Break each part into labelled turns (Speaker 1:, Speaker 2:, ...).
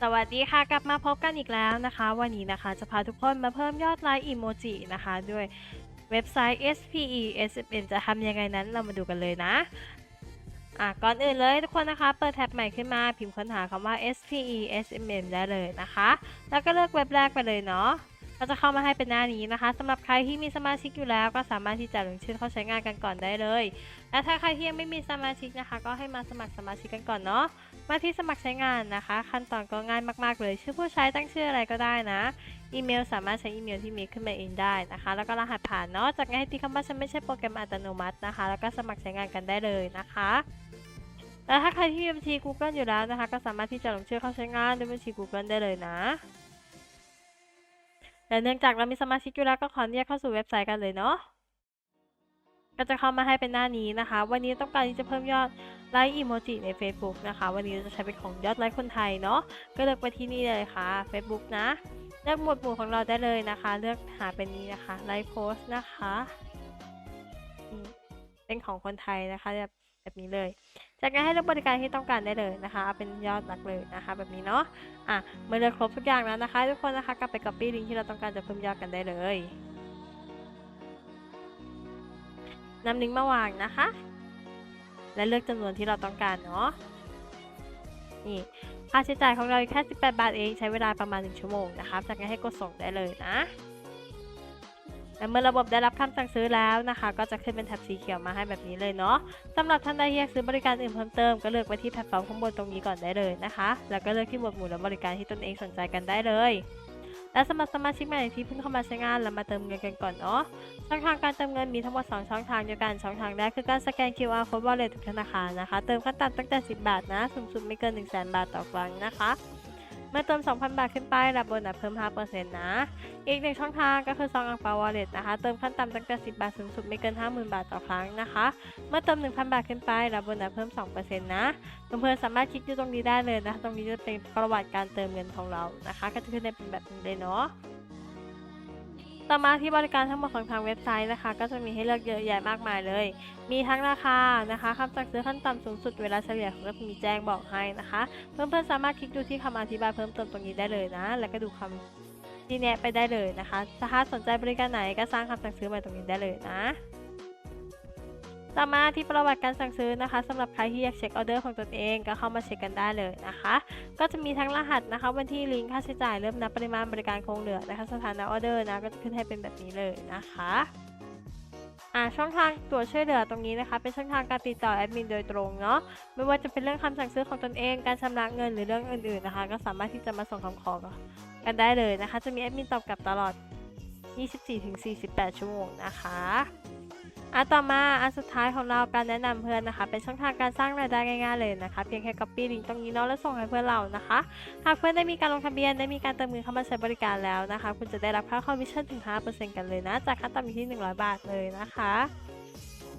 Speaker 1: สวัสดีค่ะ กลับมาพบกันอีกแล้วนะคะ วันนี้นะคะจะพาทุกคนมาเพิ่มยอดไลค์อีโมจินะคะ ด้วยเว็บไซต์ SPE SMN จะทำยังไงนั้นเรามาดูกันเลยนะอะก่อนอื่นเลยทุกคนนะคะ เปิดแท็บใหม่ขึ้นมาพิมพ์ค้นหาคำว่า SPE SMN ได้เลยนะคะ แล้วก็เลือกเว็บแรกไปเลยเนาะ ก็จะเข้ามาให้เป็นหน้านี้นะคะสำหรับใครที่มีสมาชิกอยู่แล้ว ก็สามารถที่จะลงชื่อเข้าใช้งานกันก่อนได้เลย และถ้าใครที่ยังไม่มีสมาชิกนะคะ ก็ให้มาสมัครสมาชิกกันก่อนเนาะมาที่สมัครใช้งานนะคะ ขั้นตอนก็ง่ายมาก ๆ เลย ชื่อผู้ใช้ตั้งชื่ออะไรก็ได้นะอีเมลสามารถใช้อีเมลที่มีขึ้นมาเองได้นะคะ แล้วก็รหัสผ่านเนาะจากนั้นให้ตีคำว่าฉันไม่ใช่โปรแกรมอัตโนมัตินะคะ แล้วก็สมัครใช้งานกันได้เลยนะคะแล้วถ้าใครที่มีบัญชี Google อยู่แล้วนะคะ ก็สามารถที่จะลงชื่อเข้าใช้งานด้วยบัญชี Google ได้เลยนะ และเนื่องจากเรามีสมาชิกอยู่แล้วก็ขออนุญาตเข้าสู่เว็บไซต์กันเลยเนาะก็จะเข้ามาให้เป็นหน้านี้นะคะ วันนี้ต้องการที่จะเพิ่มยอดไลค์อีโมจิใน Facebook นะคะ วันนี้จะใช้เป็นของยอดไลค์คนไทยเนาะก็เลือกไปที่นี่เลยค่ะ Facebook นะเลือกหมวดหมู่ของเราได้เลยนะคะ เลือกหาเป็นนี้นะคะไลค์โพสนะคะเป็นของคนไทยนะคะแบบแบบนี้เลย จากนั้นให้เลือกบริการที่ต้องการได้เลยนะคะ เป็นยอดหลักเลยนะคะ แบบนี้เนาะอะเมื่อเลือกครบทุกอย่างแล้วนะคะ ทุกคนนะคะกลับไป copy ลิงก์ที่เราต้องการจะเพิ่มยอดกันได้เลยนำลิงก์มาวางนะคะ และเลือกจำนวนที่เราต้องการเนาะนี่ค่าใช้จ่ายของเราแค่ 18 บาทเองใช้เวลาประมาณ 1 ชั่วโมงนะคะจากนั้นให้กดส่งได้เลยนะ และเมื่อระบบได้รับคำสั่งซื้อแล้วนะคะ ก็จะขึ้นเป็นแท็บสีเขียวมาให้แบบนี้เลยเนาะสำหรับท่านใดที่อยากซื้อบริการอื่นเพิ่มเติมก็เลือกไปที่แพลตฟอร์มข้างบนตรงนี้ก่อนได้เลยนะคะ แล้วก็เลือกที่หมวดหมู่และบริการที่ตนเองสนใจกันได้เลยและสำหรับสมาชิกใหม่ที่เพิ่งเข้ามาใช้งานเรามาเติมเงินกันก่อนเนาะช่องทางการเติมเงินมีทั้งหมด 2 ช่องทางเดียวกัน ช่องทางแรกคือการสแกน QR code wallet ทุกธนาคารนะคะ เติมขั้นต่ำตั้งแต่ 10 บาทนะ สูงสุดไม่เกิน 1 0 0 0 0 0 บาทต่อครั้งนะคะ เมื่อเติม 2,000 บาทขึ้นไป รับโบนัสเพิ่ม 5%นะ อีกหนึ่งช่องทางก็คือซองอังเปาวอลเล็ตนะคะ เติมขั้นต่ำตั้งแต่ 10 บาทสูงสุดไม่เกิน 50,000 บาทต่อครั้งนะคะ เมื่อเติม 1,000 บาทขึ้นไป รับโบนัสเพิ่ม 2%นะเพื่อนๆสามารถคลิกอยู่ตรงนี้ได้เลยนะ ตรงนี้จะเป็นประวัติการเติมเงินของเรานะคะ ก็จะขึ้นในเป็นแบบนี้เลยเนาะ ต่อมาที่บริการทั้งหมดของทางเว็บไซต์นะคะ ก็จะมีให้เลือกเยอะแยะมากมายเลย มีทั้งราคานะคะคำสั่งซื้อขั้นต่ำสูงสุดเวลาเฉลี่ยก็มีแจ้งบอกให้นะคะ เพื่อนๆสามารถคลิกดูที่คำอธิบายเพิ่มเติมตรงนี้ได้เลยนะ แล้วก็ดูคำที่แนะไปได้เลยนะคะ ถ้าสนใจบริการไหนก็สร้างคำสั่งซื้อมาตรงนี้ได้เลยนะ ต่อมาที่ประวัติการสั่งซื้อนะคะสำหรับใครที่อยากเช็คออเดอร์ของตนเองก็เข้ามาเช็คกันได้เลยนะคะ ก็จะมีทั้งรหัสนะคะวันที่ลิงก์ค่าใช้จ่ายเริ่มนับปริมาณบริการคงเหลือนะคะ สถานะออเดอร์นะก็จะขึ้นให้เป็นแบบนี้เลยนะคะอ่าช่องทางตรวช่วยเหลือตรงนี้นะคะ เป็นช่องทางการติดต่อแอดมินโดยตรงเนาะไม่ว่าจะเป็นเรื่องคำสั่งซื้อของตนเอง การชำระเงินหรือเรื่องอื่นๆนะคะ ก็สามารถที่จะมาส่งคำขอกันได้เลยนะคะ จะมีแอดมินตอบกลับตลอด 24-48 ชั่วโมงนะคะ อะต่อมาอันสุดท้ายของเราการแนะนำเพื่อนนะคะ เป็นช่องทางการสร้างรายได้ง่ายๆเลยนะคะเพียงแค่ copy ลิงก์ตรงนี้เนาะแล้วส่งให้เพื่อนเรานะคะหากเพื่อนได้มีการลงทะเบียนได้มีการเติมเงินเข้ามาใช้บริการแล้วนะคะ คุณจะได้รับค่าคอมมิชชั่นถึง 5%กันเลยนะ จากค่าต่ำอยู่ที่ 100 บาทเลยนะคะ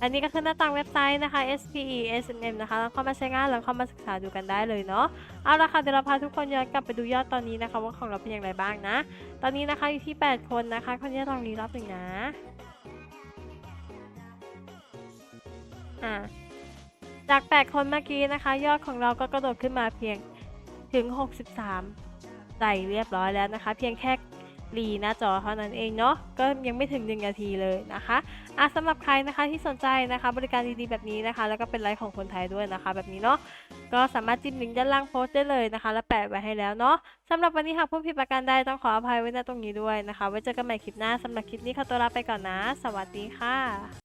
Speaker 1: อันนี้ก็คือหน้าต่างเว็บไซต์นะคะ SPE SMM นะคะล้วเข้ามาใช้งานล้วเข้ามาศึกษาดูกันได้เลยเนาะ เอาละค่ะเดี๋ยวเราพาทุกคนย้อนกลับไปดูยอดตอนนี้นะคะว่าของเราเป็นอย่างไรบ้างนะ ตอนนี้นะคะอยู่ที่ 8 คนนะคะ คนนี้ลองรีรอบหนึ่งนะ อ่าจาก 8 คนเมื่อกี้นะคะ ยอดของเราก็กระโดดขึ้นมาเพียงถึง 63ใส่เรียบร้อยแล้วนะคะ เพียงแค่รีหน้าจอเท่านั้นเองเนาะก็ยังไม่ถึง 1 นาทีเลยนะคะอะสำหรับใครนะคะที่สนใจนะคะ บริการดีๆแบบนี้นะคะ แล้วก็เป็นไลฟ์ของคนไทยด้วยนะคะ แบบนี้เนาะก็สามารถจิ้มลิงก์ด้านล่างโพสต์ได้เลยนะคะ และแปะไว้ให้แล้วเนาะสำหรับวันนี้หากพูดผิดประการใดต้องขออภัยไว้ณตรงนี้ด้วยนะคะ ไว้เจอกันใหม่คลิปหน้าสำหรับคลิปนี้ขอตัวลาไปก่อนนะ สวัสดีค่ะ